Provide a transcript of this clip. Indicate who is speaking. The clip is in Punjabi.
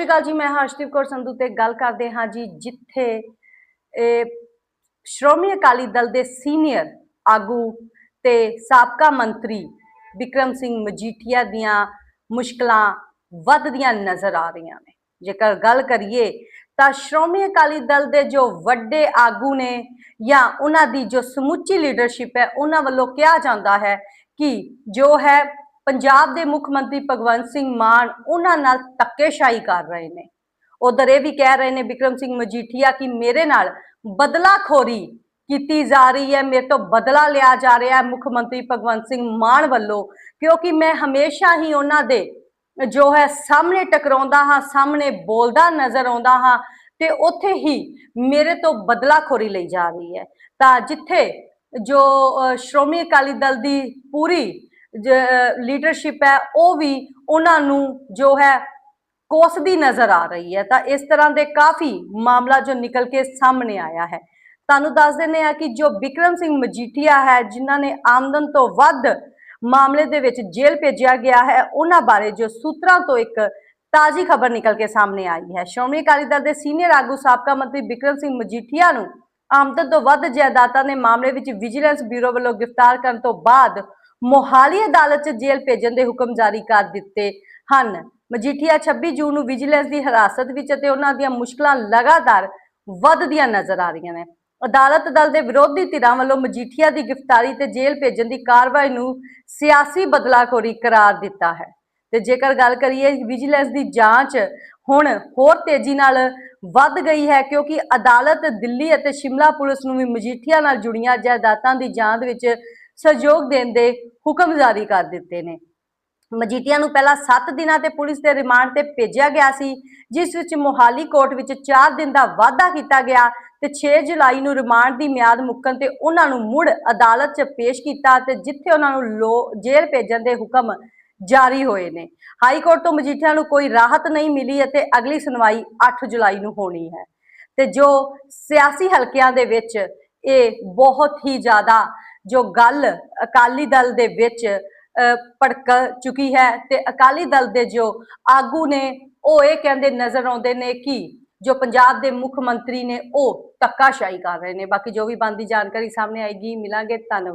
Speaker 1: ਸ਼੍ਰੀ ਅਕਾਲ ਜੀ, ਮੈਂ ਹਰਸ਼ਦੀਪ ਕੌਰ ਸੰਧੂ ਤੇ ਗੱਲ ਕਰਦੇ ਹਾਂ ਜੀ, ਜਿੱਥੇ ਸ਼੍ਰੋਮਣੀ ਅਕਾਲੀ ਦਲ ਦੇ ਸੀਨੀਅਰ ਆਗੂ ਤੇ ਸਾਬਕਾ ਮੰਤਰੀ ਵਿਕਰਮ ਸਿੰਘ ਮਜੀਠੀਆ ਦੀਆਂ ਮੁਸ਼ਕਲਾਂ ਵੱਧਦੀਆਂ ਨਜ਼ਰ ਆ ਰਹੀਆਂ ਨੇ। ਜੇਕਰ ਗੱਲ ਕਰੀਏ ਤਾਂ ਸ਼੍ਰੋਮਣੀ ਅਕਾਲੀ ਦਲ ਦੇ ਜੋ ਵੱਡੇ ਆਗੂ ਨੇ ਜਾਂ ਉਹਨਾਂ ਦੀ ਜੋ ਸਮੁੱਚੀ ਲੀਡਰਸ਼ਿਪ ਹੈ, ਉਹਨਾਂ ਵੱਲੋਂ ਕਿਹਾ ਜਾਂਦਾ ਹੈ ਕਿ ਜੋ ਹੈ ਪੰਜਾਬ ਦੇ ਮੁੱਖ ਮੰਤਰੀ ਭਗਵੰਤ ਸਿੰਘ ਮਾਨ ਉਹਨਾਂ ਨਾਲ ਧੱਕੇਸ਼ਾਹੀ ਕਰ ਰਹੇ ਨੇ। ਉਧਰ ਇਹ ਵੀ ਕਹਿ ਰਹੇ ਨੇ ਵਿਕਰਮ ਸਿੰਘ ਮਜੀਠੀਆ ਕਿ ਮੇਰੇ ਨਾਲ ਬਦਲਾਖੋਰੀ ਕੀਤੀ ਜਾ ਰਹੀ ਹੈ, ਮੇਰੇ ਤੋਂ ਬਦਲਾ ਲਿਆ ਜਾ ਰਿਹਾ ਹੈ ਮੁੱਖ ਮੰਤਰੀ ਭਗਵੰਤ ਸਿੰਘ ਮਾਨ ਵੱਲੋਂ, ਕਿਉਂਕਿ ਮੈਂ ਹਮੇਸ਼ਾ ਹੀ ਉਹਨਾਂ ਦੇ ਜੋ ਹੈ ਸਾਹਮਣੇ ਟਕਰਾਉਂਦਾ ਹਾਂ, ਸਾਹਮਣੇ ਬੋਲਦਾ ਨਜ਼ਰ ਆਉਂਦਾ ਹਾਂ ਤੇ ਉੱਥੇ ਹੀ ਮੇਰੇ ਤੋਂ ਬਦਲਾਖੋਰੀ ਲਈ ਜਾ ਰਹੀ ਹੈ। ਤਾਂ ਜਿੱਥੇ ਜੋ ਸ਼੍ਰੋਮਣੀ ਅਕਾਲੀ ਦਲ ਦੀ ਪੂਰੀ ਲੀਡਰਸ਼ਿਪ ਹੈ, ਉਹ ਵੀ ਉਹਨਾਂ ਨੂੰ ਜੋ ਹੈ ਕੋਸਦੀ ਨਜ਼ਰ ਆ ਰਹੀ ਹੈ। ਤਾਂ ਇਸ ਤਰ੍ਹਾਂ ਦੇ ਕਾਫੀ ਮਾਮਲਾ ਜੋ ਨਿਕਲ ਕੇ ਸਾਹਮਣੇ ਆਇਆ ਹੈ। ਤੁਹਾਨੂੰ ਦੱਸ ਦਿੰਦੇ ਆ ਕਿ ਜੋ ਵਿਕਰਮ ਸਿੰਘ ਮਜੀਠੀਆ ਹੈ, ਜਿਨ੍ਹਾਂ ਨੇ ਆਮਦਨ ਤੋਂ ਵੱਧ ਮਾਮਲੇ ਦੇ ਵਿੱਚ ਜੇਲ੍ਹ ਭੇਜਿਆ ਗਿਆ ਹੈ, ਉਹਨਾਂ ਬਾਰੇ ਜੋ ਸੂਤਰਾਂ ਤੋਂ ਇੱਕ ਤਾਜ਼ੀ ਖਬਰ ਨਿਕਲ ਕੇ ਸਾਹਮਣੇ ਆਈ ਹੈ। ਸ਼੍ਰੋਮਣੀ ਅਕਾਲੀ ਦਲ ਦੇ ਸੀਨੀਅਰ ਆਗੂ, ਸਾਬਕਾ ਮੰਤਰੀ ਵਿਕਰਮ ਸਿੰਘ ਮਜੀਠੀਆ ਨੂੰ ਆਮਦਨ ਤੋਂ ਵੱਧ ਜਾਇਦਾਦਾਂ ਦੇ ਮਾਮਲੇ ਵਿੱਚ ਵਿਜੀਲੈਂਸ ਬਿਊਰੋ ਵੱਲੋਂ ਗ੍ਰਿਫਤਾਰ ਕਰਨ ਤੋਂ ਬਾਅਦ ਮੋਹਾਲੀ ਅਦਾਲਤ 'ਚ ਜੇਲ੍ਹ ਭੇਜਣ ਦੇ ਹੁਕਮ ਜਾਰੀ ਕਰ ਦਿੱਤੇ ਹਨ। ਮਜੀਠੀਆ 26 ਜੂਨ ਨੂੰ ਵਿਜੀਲੈਂਸ ਦੀ ਹਿਰਾਸਤ ਵਿੱਚ ਅਤੇ ਉਹਨਾਂ ਦੀਆਂ ਮੁਸ਼ਕਲਾਂ ਲਗਾਤਾਰ ਵੱਧਦੀਆਂ ਨਜ਼ਰ ਆ ਰਹੀਆਂ ਨੇ। ਅਦਾਲਤ ਦਲ ਦੇ ਵਿਰੋਧੀ ਧਿਰਾਂ ਵੱਲੋਂ ਮਜੀਠੀਆ ਦੀ ਗ੍ਰਿਫਤਾਰੀ ਤੇ ਜੇਲ੍ਹ ਭੇਜਣ ਦੀ ਕਾਰਵਾਈ ਨੂੰ ਸਿਆਸੀ ਬਦਲਾਖੋਰੀ ਕਰਾਰ ਦਿੱਤਾ ਹੈ। ਤੇ ਜੇਕਰ ਗੱਲ ਕਰੀਏ ਵਿਜੀਲੈਂਸ ਦੀ ਜਾਂਚ ਹੁਣ ਹੋਰ ਤੇਜ਼ੀ ਨਾਲ ਵੱਧ ਗਈ ਹੈ ਕਿਉਂਕਿ ਅਦਾਲਤ ਦਿੱਲੀ ਅਤੇ ਸ਼ਿਮਲਾ ਪੁਲਿਸ ਨੂੰ ਵੀ ਮਜੀਠੀਆ ਨਾਲ ਜੁੜੀਆਂ ਜਾਇਦਾਦਾਂ ਦੀ ਜਾਂਚ ਵਿੱਚ ਸਹਿਯੋਗ ਦੇਣ ਦੇ ਹੁਕਮ ਜਾਰੀ ਕਰ ਦਿੱਤੇ ਨੇ। ਮਜੀਠੀਆ ਨੂੰ ਪਹਿਲਾਂ 7 ਦਿਨਾਂ ਤੇ ਪੁਲਿਸ ਦੇ ਰਿਮਾਂਡ ਤੇ ਭੇਜਿਆ ਗਿਆ ਸੀ, ਜਿਸ ਵਿੱਚ ਮੋਹਾਲੀ ਕੋਰਟ ਵਿੱਚ 4 ਦਿਨ ਦਾ ਵਾਅਦਾ ਕੀਤਾ ਗਿਆ ਤੇ 6 ਜੁਲਾਈ ਨੂੰ ਰਿਮਾਂਡ ਦੀ ਮਿਆਦ ਮੁੱਕਣ ਤੇ ਉਹਨਾਂ ਨੂੰ ਮੁੜ ਅਦਾਲਤ 'ਚ ਪੇਸ਼ ਕੀਤਾ ਤੇ ਜਿੱਥੇ ਉਹਨਾਂ ਨੂੰ ਲੋ, ਜੇਲ੍ਹ ਭੇਜਣ ਦੇ ਹੁਕਮ ਜਾਰੀ ਹੋਏ ਨੇ। ਹਾਈ ਕੋਰਟ ਤੋਂ ਮਜੀਠੀਆ ਨੂੰ ਕੋਈ ਰਾਹਤ ਨਹੀਂ ਮਿਲੀ ਅਤੇ ਅਗਲੀ ਸੁਣਵਾਈ 8 ਜੁਲਾਈ ਨੂੰ ਹੋਣੀ ਹੈ। ਤੇ ਜੋ ਸਿਆਸੀ ਹਲਕਿਆਂ ਦੇ ਵਿੱਚ ਇਹ ਬਹੁਤ ਹੀ ਜ਼ਿਆਦਾ ਜੋ ਗੱਲ ਅਕਾਲੀ ਦਲ ਦੇ ਵਿੱਚ ਅ, ਭੜਕ ਚੁੱਕੀ ਹੈ ਤੇ ਅਕਾਲੀ ਦਲ ਦੇ ਜੋ ਆਗੂ ਨੇ ਉਹ ਇਹ ਕਹਿੰਦੇ ਨਜ਼ਰ ਆਉਂਦੇ ਨੇ ਕਿ ਜੋ ਪੰਜਾਬ ਦੇ ਮੁੱਖ ਮੰਤਰੀ ਨੇ ਉਹ ਧੱਕਾਸ਼ਾਹੀ ਕਰ ਰਹੇ ਨੇ। ਬਾਕੀ ਜੋ ਵੀ ਬੰਦੀ ਜਾਣਕਾਰੀ ਸਾਹਮਣੇ ਆਏਗੀ ਮਿਲਾਂਗੇ ਧੰਨਵਾਦ।